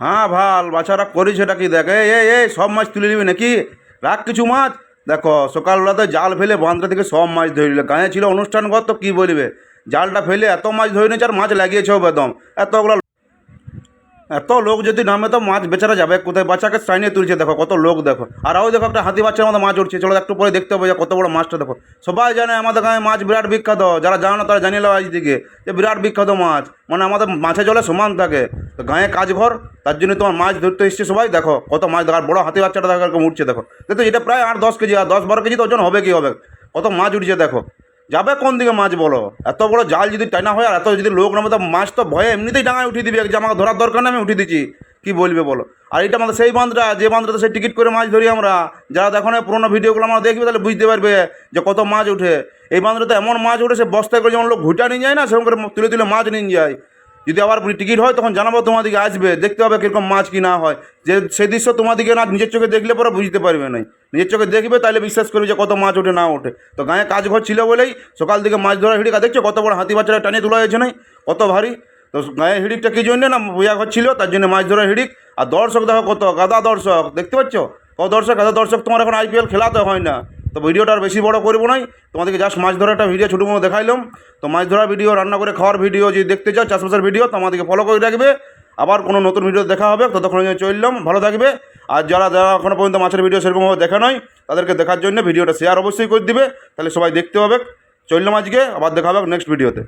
হ্যাঁ ভালো, বাচ্চারা করিস এটা কি? দেখ, এই এই সব মাছ তুলে নিবি নাকি? রাখ কিছু মাছ। দেখো, সকালবেলাতে জাল ফেলে বাঁধটা থেকে সব মাছ ধরে নিলে। গায়ে ছিল অনুষ্ঠান ঘর তো কী বলবে? জালটা ফেলে এত মাছ ধরে নিয়েছে আর মাছ লাগিয়েছেও বেদম। এতগুলো এত লোক যদি নামে তো মাছ বেচারা যাবে কোথায়? বাচ্চাকে সাইনে তুলছে, দেখো, কত লোক, দেখো। আর ওই দেখো একটা হাতি বাচ্চার মতো মাছ উঠছে, চলো একটু পরে দেখতে হবে যে কত বড় মাছটা, দেখো। সবাই জানে আমাদের গায়ে মাছ বিরাট বিখ্যাত, যারা জানো তারা জানিয়ে আজ দিকে যে বিরাট বিখ্যাত মাছ। মানে আমাদের মাছে জলে সমান থাকে। তো গায়ে কাজ ঘর, তার জন্য তোমার মাছ ধরতে এসছে সবাই, দেখো, কত মাছ দেখো আর বড় হাতি বাচ্চাটা দেখো এরকম উঠছে, দেখো। দেখো, এটা প্রায় আট, দশ কেজি, আর দশ, বারো কেজি তো ওজন হবে কি হবে? কত মাছ উঠছে, দেখো। যাবে কোন দিকে মাছ বলো? এত বড় জাল যদি টানা হয় আর এত যদি লোক নামে, তো মাছ তো ভয়ে এমনিতেই ডাঙায় উঠিয়ে দিবে। যে আমাকে ধরার দরকার নেই, আমি উঠিয়ে দিচ্ছি। কি বলবে বলো? আর এটা আমাদের সেই বাঁধটা, যে বাঁধটাতে সেই টিকিট করে মাছ ধরি আমরা। যারা দেখো না পুরোনো ভিডিওগুলো আমরা দেখবে, তাহলে বুঝতে পারবে যে কত মাছ উঠে। এই বাঁধটাতে এমন মাছ উঠে, সে বস্তায় করে যেমন লোক ঘুটা নিয়ে যায় না, সেরকম করে তুলে তুলে মাছ নিয়ে যায়। যদি আবার টিকিট হয়, তখন জানাব তোমাদিকে আসবে, দেখতে হবে কীরকম মাছ কি না হয়। যে সেই দৃশ্য তোমাদিকে না, নিজের চোখে দেখলে পরে বুঝতে পারবে না নিজের চোখে দেখবে তাহলে বিশ্বাস করবে যে কত মাছ ওঠে, না ওঠে। তো গায়ে কাজ ঘর ছিল বলেই সকাল থেকে মাছ ধরা হিড়িকা দেখছ কত বড় হাতি বাচ্চারা টানিয়ে তোলা হয়েছে নাই? কত ভারী। তো গায়ে হিড়িকটা কী জন্য না বুয়া ঘর ছিল, তার জন্য মাছ ধরা হিড়িক। আর দর্শক দেখো কত, গাদা দর্শক, দেখতে পাচ্ছ? কত দর্শক, গাদা দর্শক তোমার এখন আইপিএল খেলাতে হয় না। তো ভিডিওটা আর বেশি বড় করব নাই তোমাদেরকে জাস্ট মাছ ধরার একটা ভিডিও ছোটো মতো দেখাইলাম। তো মাছ ধরার ভিডিও রান্না করে খাওয়ার ভিডিও যদি দেখতে চাও, চাষবাসের ভিডিও তো আমাদেরকে ফলো করে রাখবে। আবার কোনো নতুন ভিডিও দেখা হবে, ততক্ষণ চললাম, ভালো থাকবে। আর যারা যারা এখনও পর্যন্ত মাছের ভিডিও সেরকমভাবে দেখা নয়, তাদেরকে দেখার জন্য ভিডিওটা শেয়ার অবশ্যই করে দিবে। তাহলে সবাই দেখতে হবে চললাম আজকে, আবার দেখা হবে নেক্সট ভিডিওতে